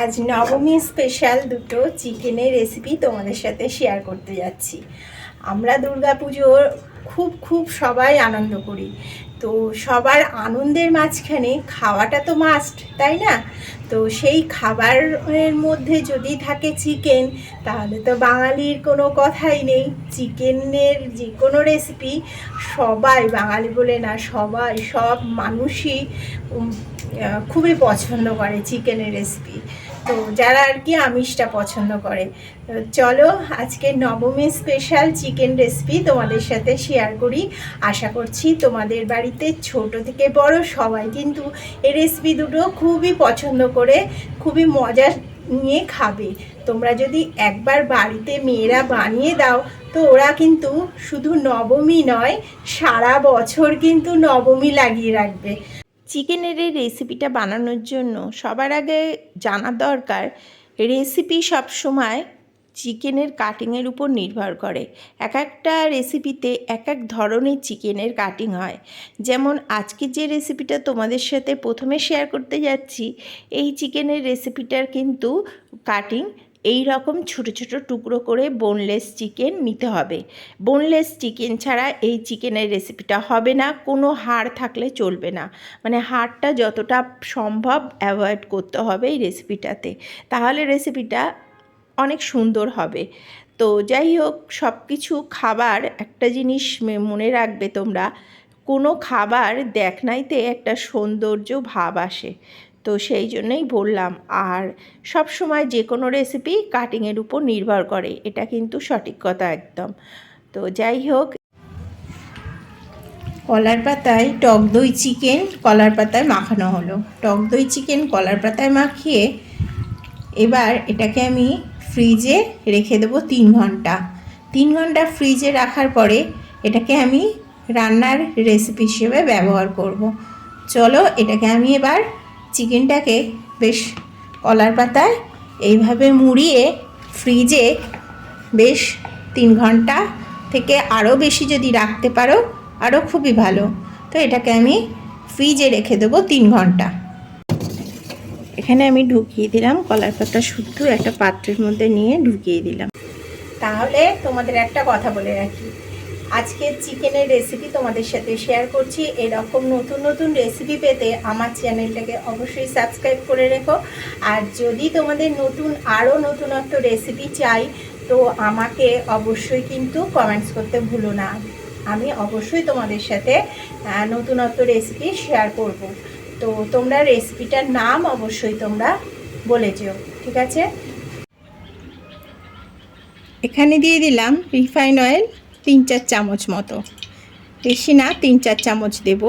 আজ নবমী স্পেশাল দুটো চিকেনের রেসিপি তোমাদের সাথে শেয়ার করতে যাচ্ছি। আমরা দুর্গাপুজোর খুব খুব সবাই আনন্দ করি। তো সবার আনন্দের মাঝখানে খাওয়াটা তো মাস্ট তাই না? তো সেই খাবারের মধ্যে যদি থাকে চিকেন তাহলে তো বাঙালির কোনো কথাই নেই। চিকেনের যে কোনো রেসিপি সবাই, বাঙালি বলে না, সবাই, সব মানুষই খুবই পছন্দ করে চিকেনের রেসিপি তো যারা আর কি আমিষটা পছন্দ করে। চলো, আজকে নবমী স্পেশাল চিকেন রেসিপি তোমাদের সাথে শেয়ার করি। আশা করছি তোমাদের বাড়িতে ছোট থেকে বড় সবাই কিন্তু এই রেসিপি দুটো খুবই পছন্দ করে, খুবই মজা নিয়ে খাবে। তোমরা যদি একবার বাড়িতে মেয়েরা বানিয়ে দাও, তো ওরা কিন্তু শুধু নবমী নয়, সারা বছর কিন্তু নবমী লাগিয়ে রাখবে। চিকেনের এই রেসিপিটা বানানোর জন্য সবার আগে জানা দরকার রেসিপি সবসময় চিকেনের কাটিংয়ের উপর নির্ভর করে। এক একটা রেসিপিতে এক এক ধরনের চিকেনের কাটিং হয়। যেমন আজকে যে রেসিপিটা তোমাদের সাথে প্রথমে শেয়ার করতে যাচ্ছি, এই চিকেনের রেসিপিটার কিন্তু কাটিং এই রকম ছোট ছোট টুকরো করে বোনলেস চিকেন নিতে হবে। বোনলেস চিকেন ছাড়া এই চিকেনের রেসিপিটা হবে না, কোনো হাড় থাকলে চলবে না। মানে হাড়টা যতটা সম্ভব অ্যাভয়েড করতে হবে এই রেসিপিটাতে তাহলে রেসিপিটা অনেক সুন্দর হবে। তো যাই হোক সব কিছু খাবার, একটা জিনিস মনে রাখবে তোমরা, কোনো খাবার দেখনাইতে একটা সৌন্দর্য ভাব আসে। তো সেই জন্যই বললাম। আর সব সময় যে কোনো রেসিপি কাটিংয়ের উপর নির্ভর করে। এটা কিন্তু সঠিক কথা একদম। তো যাই হোক। কলার পাতায় টক দই চিকেন কলার পাতায় মাখানো হলো। টক দই চিকেন কলার পাতায় মাখিয়ে এবার এটাকে আমি ফ্রিজে রেখে দেবো তিন ঘণ্টা। তিন ঘণ্টা ফ্রিজে রাখার পরে এটাকে আমি রান্নার রেসিপি হিসেবে ব্যবহার করব। চলো এটাকে আমি এবার চিকেনটাকে বেশ কলার পাতায় এইভাবে মুড়িয়ে ফ্রিজে বেশ তিন ঘণ্টা থেকে আরও বেশি যদি রাখতে পারো, আরও খুবই ভালো। তো এটাকে আমি ফ্রিজে রেখে দেবো তিন ঘণ্টা। এখানে আমি ঢুকিয়ে দিলাম, কলার পাতা শুদ্ধ একটা পাত্রের মধ্যে নিয়ে ঢুকিয়ে দিলাম। তাহলে তোমাদের একটা কথা বলে রাখি। আজকের চিকেনের রেসিপি তোমাদের সাথে শেয়ার করছি। এরকম নতুন নতুন রেসিপি পেতে আমার চ্যানেলটাকে অবশ্যই সাবস্ক্রাইব করে রেখো। আর যদি তোমাদের নতুন, আরও নতুনত্ব রেসিপি চাই, তো আমাকে অবশ্যই কিন্তু কমেন্টস করতে ভুলো না। আমি অবশ্যই তোমাদের সাথে নতুনত্ব রেসিপি শেয়ার করব। তো তোমরা রেসিপিটার নাম অবশ্যই তোমরা বলে যেও, ঠিক আছে? এখানে দিয়ে দিলাম রিফাইন অয়েল তিন চার চামচ মতো। বেশি না তিন চার চামচ দেব।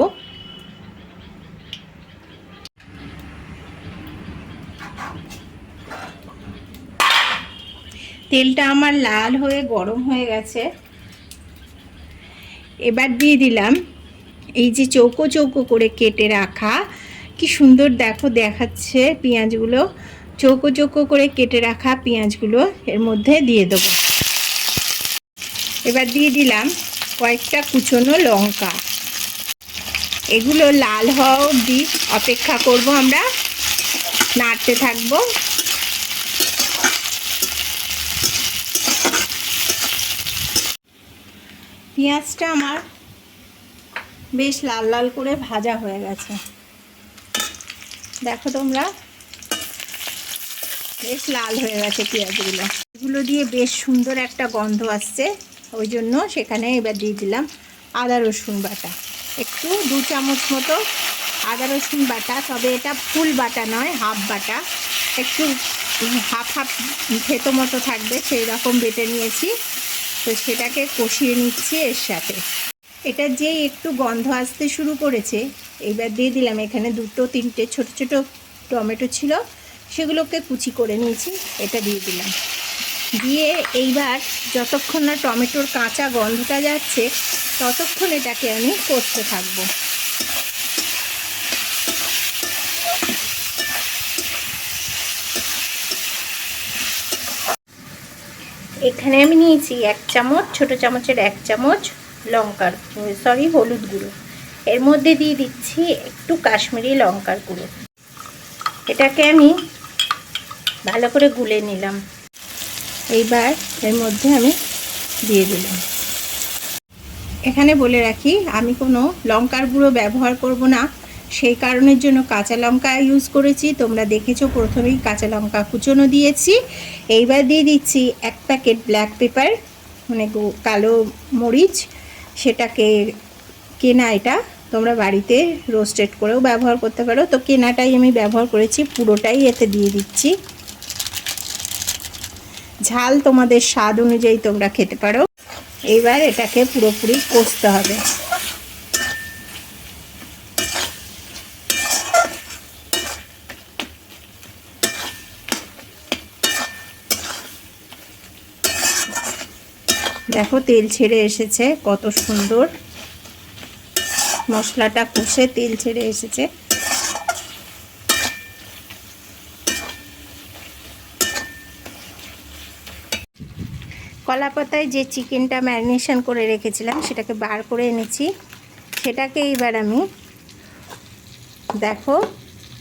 তেলটা আমার লাল হয়ে, গরম হয়ে গেছে। এবার দিয়ে দিলাম এই যে চৌকো চৌকো করে কেটে রাখা। কি সুন্দর দেখো, দেখাচ্ছে পেঁয়াজগুলো। চৌকো চৌকো করে কেটে রাখা পেঁয়াজগুলো এর মধ্যে দিয়ে দেবো। এবার দিয়ে দিলাম কয়েকটা কুচনো লঙ্কা। এগুলো লাল হওয়া অবধি অপেক্ষা করব আমরা। নাড়তে থাকব। পেঁয়াজটা আমার বেশ লাল লাল করে ভাজা হয়ে গেছে। দেখো তোমরা, বেশ লাল হয়ে গেছে পেঁয়াজগুলো। এগুলো দিয়ে বেশ সুন্দর একটা গন্ধ আসছে। ওই জন্য সেখানে এবার দিয়ে দিলাম আদা, রসুন বাটা। একটু দু চামচ মতো আদা, রসুন বাটা, তবে এটা ফুল বাটা নয়, হাফ বাটা। একটু হাফ হাফ থেতো মতো থাকবে, সেই রকম বেটে নিয়েছি। তো সেটাকে কষিয়ে নিচ্ছি এর সাথে। এটা যে একটু গন্ধ আসতে শুরু করেছে, এবার দিয়ে দিলাম। এখানে দুটো, তিনটে ছোট ছোট টমেটো ছিল, সেগুলোকে কুচি করে নিয়েছি, এটা দিয়ে দিলাম। দিয়ে এইবার যতক্ষণ না টমেটোর কাঁচা গন্ধটা যাচ্ছে, ততক্ষণ এটাকে আমি করতে থাকব। এখানে আমি নিয়েছি এক চামচ, ছোট চামচের এক চামচ লঙ্কার সরি, হলুদ গুঁড়ো। এর মধ্যে দিয়ে দিচ্ছি একটু কাশ্মীরি লঙ্কার গুঁড়ো। এটাকে আমি ভালো করে গুলে নিলাম। এইবার এর মধ্যে আমি দিয়ে দিলাম। এখানে বলে রাখি, আমি কোনো লঙ্কার গুঁড়ো ব্যবহার করব না। সেই কারণের জন্য কাঁচা লঙ্কা ইউজ করেছি। তোমরা দেখেছ, প্রথমেই কাঁচা লঙ্কা কুচোনো দিয়েছি। এইবার দিয়ে দিচ্ছি এক প্যাকেট ব্ল্যাক পেপার মানে কালো মরিচ। সেটাকে কেনা এটা, তোমরা বাড়িতে রোস্টেড করেও ব্যবহার করতে পারো। তো কেনাটাই আমি ব্যবহার করেছি, পুরোটাই এতে দিয়ে দিচ্ছি। ঝাল তোমাদের স্বাদ অনুযায়ী তোমরা খেতে পারো। এইবার এটাকে পুরোপুরি কষতে হবে। দেখো তেল ছেড়ে এসেছে, কত সুন্দর। মশলাটা কষে তেল ছেড়ে এসেছে। কলা পাতায় যে চিকেনটা ম্যারিনেশন করে রেখেছিলাম, সেটাকে বার করে এনেছি। সেটাকে এবার আমি দেখো,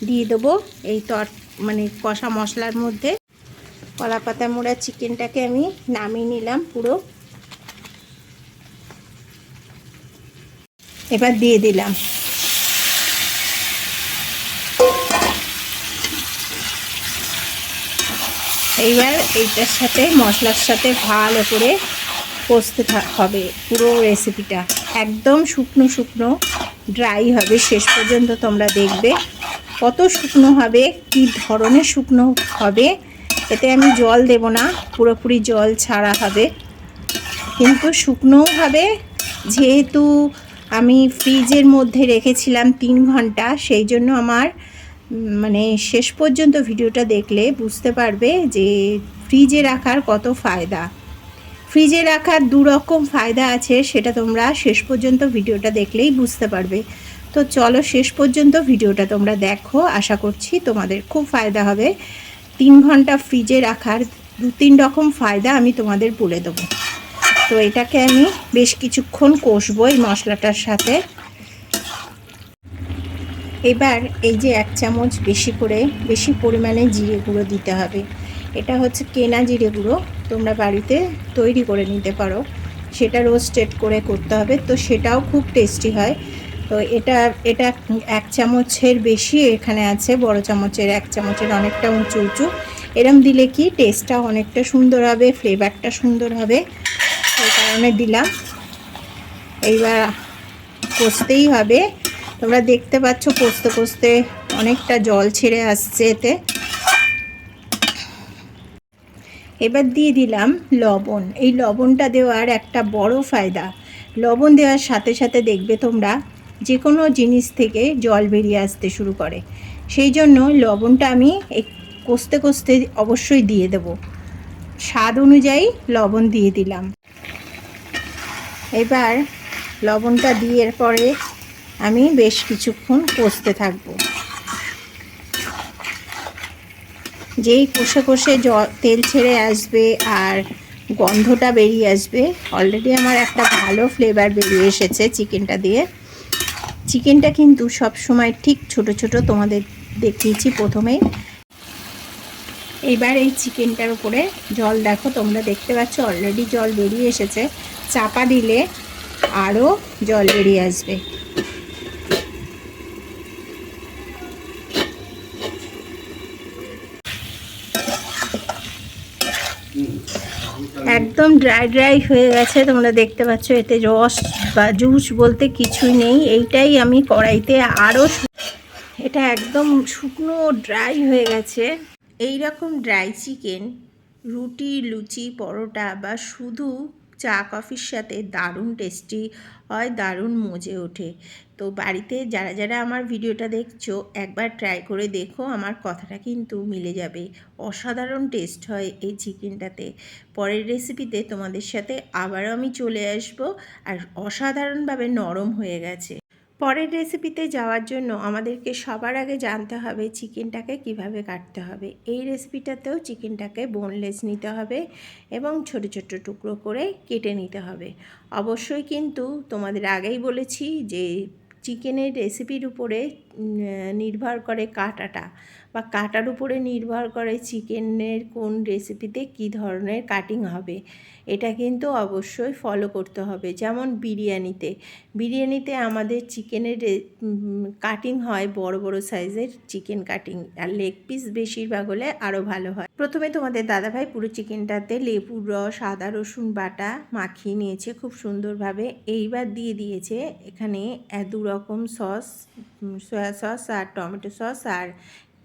দিয়ে দেবো এই তর মানে কষা মশলার মধ্যে। কলা পাতা মোড়া চিকেনটাকে আমি নামিয়ে নিলাম পুরো। এবার দিয়ে দিলাম। এইবার এইটার সাথে মশলার সাথে ভালো করে কষতে হবে পুরো রেসিপিটা একদম শুকনো শুকনো ড্রাই হবে। শেষ পর্যন্ত তোমরা দেখবে কত শুকনো হবে, কি ধরনের শুকনো হবে। এতে আমি জল দেব না, পুরোপুরি জল ছাড়া হবে। কিন্তু শুকনোও হবে। যেহেতু আমি ফ্রিজের মধ্যে রেখেছিলাম তিন ঘণ্টা, সেই জন্য আমার মানে শেষ পর্যন্ত ভিডিওটা দেখলে বুঝতে পারবে যে ফ্রিজে রাখার কত ফায়দা। ফ্রিজে রাখার দু রকম ফায়দা আছে, সেটা তোমরা শেষ পর্যন্ত ভিডিওটা দেখলেই বুঝতে পারবে। তো চলো শেষ পর্যন্ত ভিডিওটা তোমরা দেখো, আশা করছি তোমাদের খুব ফায়দা হবে। তিন ঘণ্টা ফ্রিজে রাখার দু তিন রকম ফায়দা আমি তোমাদের বলে দেবো। তো এটাকে আমি বেশ কিছুক্ষণ কষবো এই মশলাটার সাথে। এবার এই যে এক চামচ বেশি করে, বেশি পরিমাণে জিরে গুঁড়ো দিতে হবে। এটা হচ্ছে কেনা জিরে গুঁড়ো, তোমরা বাড়িতে তৈরি করে নিতে পারো। সেটা রোস্টেড করে করতে হবে, তো সেটাও খুব টেস্টি হয়। তো এটা এটা এক চামচের বেশি এখানে আছে, বড় চামচের, এক চামচের অনেকটা উঁচু উঁচু। এরম দিলে কি টেস্টটা অনেকটা সুন্দর হবে ফ্লেভারটা সুন্দর হবে। সেই কারণে দিলাম। এইবার কষতেই হবে। তোমরা দেখতে পাচ্ছ কষতে কষতে অনেকটা জল ছেড়ে আসছে এতে। এবার দিয়ে দিলাম লবণ। এই লবণটা দেওয়ার একটা বড় ফায়দা। লবণ দেওয়ার সাথে সাথে দেখবে তোমরা যে কোনো জিনিস থেকে জল বেরিয়ে আসতে শুরু করে। সেই জন্য লবণটা আমি কষতে কষতে অবশ্যই দিয়ে দেব। স্বাদ অনুযায়ী লবণ দিয়ে দিলাম। এবার লবণটা দিয়ে পরে আমি বেশ কিছুক্ষণ কষতে থাকব। যেই কষে কষে জ, তেল ছেড়ে আসবে আর গন্ধটা বেরিয়ে আসবে অলরেডি আমার একটা ভালো ফ্লেভার বেরিয়ে এসেছে চিকেনটা দিয়ে। চিকেনটা কিন্তু সব সময় ঠিক ছোট ছোট তোমাদের দেখিয়েছি প্রথমেই এইবার এই চিকেনটার উপরে জল দেখো, তোমরা দেখতে পাচ্ছ অলরেডি জল বেরিয়ে এসেছে। চাপা দিলে আরও জল বেরিয়ে আসবে। একদম ড্রাই ড্রাই হয়ে গেছে, তোমরা দেখতে পাচ্ছ, এতে রস বা জুস বলতে কিছুই নেই। এইটাই আমি কড়াইতে আরও এটা একদম শুকনো ড্রাই হয়ে গেছে। এই রকম ড্রাই চিকেন রুটি, লুচি, পরোটা বা শুধু চা কফির সাথে দারুণ টেস্টি হয়, দারুণ মজে ওঠে। তো বাড়িতে যারা যারা আমার ভিডিওটা দেখছ, একবার ট্রাই করে দেখো, আমার কথাটা কিন্তু মিলে যাবে। অসাধারণ টেস্ট হয় এই চিকেনটাতে। পরের রেসিপিতে তোমাদের সাথে আবারও আমি চলে আসব আর অসাধারণভাবে নরম হয়ে গেছে। পরের রেসিপিতে যাওয়ার জন্য আমাদেরকে সবার আগে জানতে হবে চিকেনটাকে কীভাবে কাটতে হবে। এই রেসিপিটাতেও চিকেনটাকে বোনলেস নিতে হবে এবং ছোট ছোট টুকরো করে কেটে নিতে হবে। অবশ্যই কিন্তু তোমাদের আগেই বলেছি যে চিকেনের রেসিপির উপরে নির্ভর করে কাটাটা। বা কাটার উপরে নির্ভর করে চিকেনের কোন রেসিপিতে কী ধরনের কাটিং হবে, এটা কিন্তু অবশ্যই ফলো করতে হবে। যেমন বিরিয়ানিতে বিরিয়ানিতে আমাদের চিকেনের কাটিং হয় বড় বড় সাইজের চিকেন কাটিং আর লেগ পিস বেশিরভাগ হলে আরও ভালো হয়। প্রথমে তোমাদের দাদাভাই পুরো চিকেনটাতে লেবুর রস, আদা, রসুন বাটা মাখিয়ে নিয়েছে খুব সুন্দরভাবে। এইবার দিয়ে দিয়েছে এখানে দু রকম সস সয়া সস আর টমেটো সস আর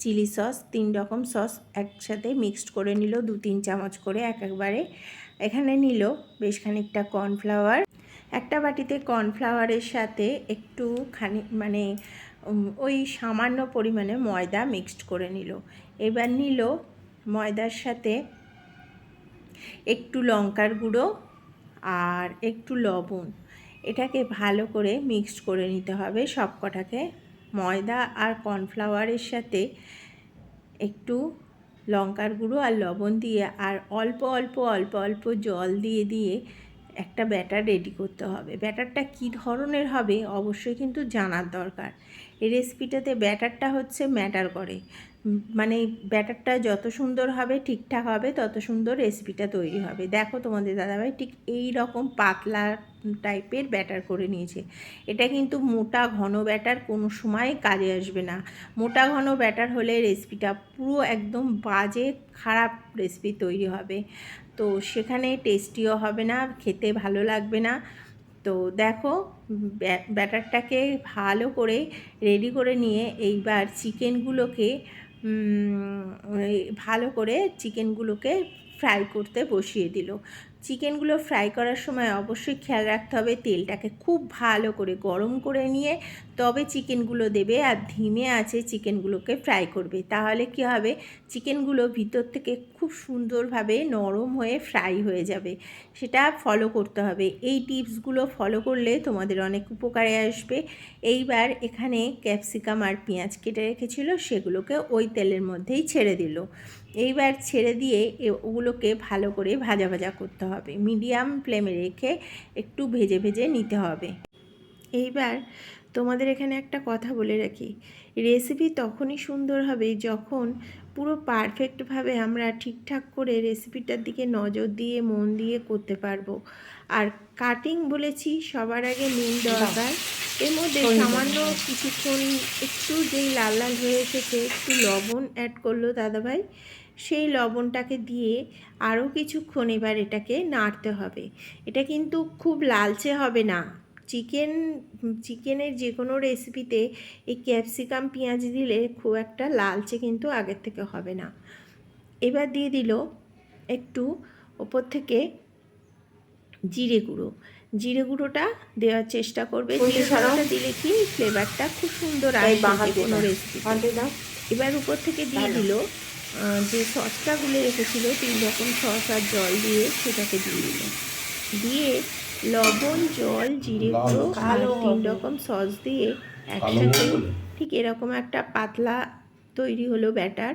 চিলি সস, তিন রকম সস একসাথে মিক্সড করে নিল, দু তিন চামচ করে এক একবারে। এখানে নিল বেশ খানিকটা কর্নফ্লাওয়ার। একটা বাটিতে কর্নফ্লাওয়ারের সাথে একটু খানি মানে ওই সামান্য পরিমাণে ময়দা মিক্সড করে নিল। এবার নিল ময়দার সাথে একটু লঙ্কার গুঁড়ো আর একটু লবণ। এটাকে ভালো করে মিক্সড করে নিতে হবে সব কটাকে ময়দা আর কর্নফ্লাওয়ারের সাথে একটু লঙ্কার গুঁড়ো আর লবণ দিয়ে আর অল্প অল্প অল্প অল্প জল দিয়ে দিয়ে একটা ব্যাটার রেডি করতে হবে। ব্যাটারটা কী ধরনের হবে অবশ্যই কিন্তু জানার দরকার। এই রেসিপিটাতে ব্যাটারটা হচ্ছে ম্যাটার করে। মানে ব্যাটারটা যত সুন্দর হবে, ঠিকঠাক হবে, তত সুন্দর রেসিপিটা তৈরি হবে। দেখো তোমাদের দাদাভাই ঠিক এই রকম পাতলা টাইপের ব্যাটার করে নিয়েছে। এটা কিন্তু মোটা ঘন ব্যাটার কোনো সময় কাজে আসবে না। মোটা ঘন ব্যাটার হলে রেসিপিটা পুরো একদম বাজে, খারাপ রেসিপি তৈরি হবে। তো সেখানে টেস্টিও হবে না, খেতে ভালো লাগবে না। তো দেখো ব্যাট- ব্যাটারটাকে ভালো করে রেডি করে নিয়ে এইবার চিকেনগুলোকে ভালো করে চিকেনগুলোকে ফ্রাই করতে বসিয়ে দিল। চিকেনগুলো ফ্রাই করার সময় অবশ্যই খেয়াল রাখতে হবে তেলটাকে খুব ভালো করে গরম করে নিয়ে তবে চিকেনগুলো দেবে আর ধিমে আছে চিকেনগুলোকে ফ্রাই করবে। তাহলে কি হবে? চিকেনগুলো ভিতর থেকে খুব সুন্দরভাবে নরম হয়ে ফ্রাই হয়ে যাবে। সেটা ফলো করতে হবে। এই টিপসগুলো ফলো করলে তোমাদের অনেক উপকারে আসবে। এইবার এখানে ক্যাপসিকাম আর পেঁয়াজ কেটে রেখেছিল, সেগুলোকে ওই তেলের মধ্যেই ছেড়ে দিল। এইবার ছেড়ে দিয়ে ওগুলোকে ভালো করে ভাজা ভাজা করতে হবে। মিডিয়াম ফ্লেমে রেখে একটু ভেজে ভেজে নিতে হবে। এইবার তোমাদের এখানে একটা কথা বলে রাখি। রেসিপি তখনই সুন্দর হবে যখন পুরো পারফেক্টভাবে আমরা ঠিকঠাক করে রেসিপিটার দিকে নজর দিয়ে মন দিয়ে করতে পারব। আর কাটিং বলেছি সবার আগে নুন দরকার। এর মধ্যে সামান্য কিছুক্ষণ একটু যেই লাল লাল হয়ে এসেছে একটু লবণ অ্যাড করল দাদাভাই। সেই লবণটাকে দিয়ে আরও কিছুক্ষণ এবার এটাকে নাড়তে হবে। এটা কিন্তু খুব লালচে হবে না। চিকেন চিকেনের যে কোনো রেসিপিতে এই ক্যাপসিকাম পেঁয়াজ দিলে খুব একটা লালচে কিন্তু আগের থেকে হবে না। এবার দিয়ে দিল একটু ওপর থেকে জিরে গুঁড়ো। জিরে গুঁড়োটা দেওয়ার চেষ্টা করবে। জিরে গুঁড়োটা দিলে কি ফ্লেভারটা খুব সুন্দর আসবে কোনো রেসিপি এবার উপর থেকে দিয়ে দিল যে সসটা গুলে রেখেছিল তিন রকম সস আর জল দিয়ে সেটাকে দিয়ে দিল। দিয়ে লবণ জল জিরে গুঁড়ো আর তিন রকম সস দিয়ে একসাথে ঠিক এরকম একটা পাতলা তৈরি হলো ব্যাটার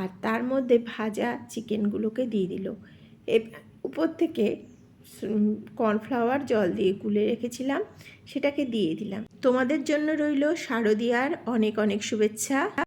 আর তার মধ্যে ভাজা চিকেনগুলোকে দিয়ে দিল। এ উপর থেকে কর্নফ্লাওয়ার জল দিয়ে গুলে রেখেছিলাম সেটাকে দিয়ে দিলাম। তোমাদের জন্য রইল শারদিয়ার অনেক অনেক শুভেচ্ছা।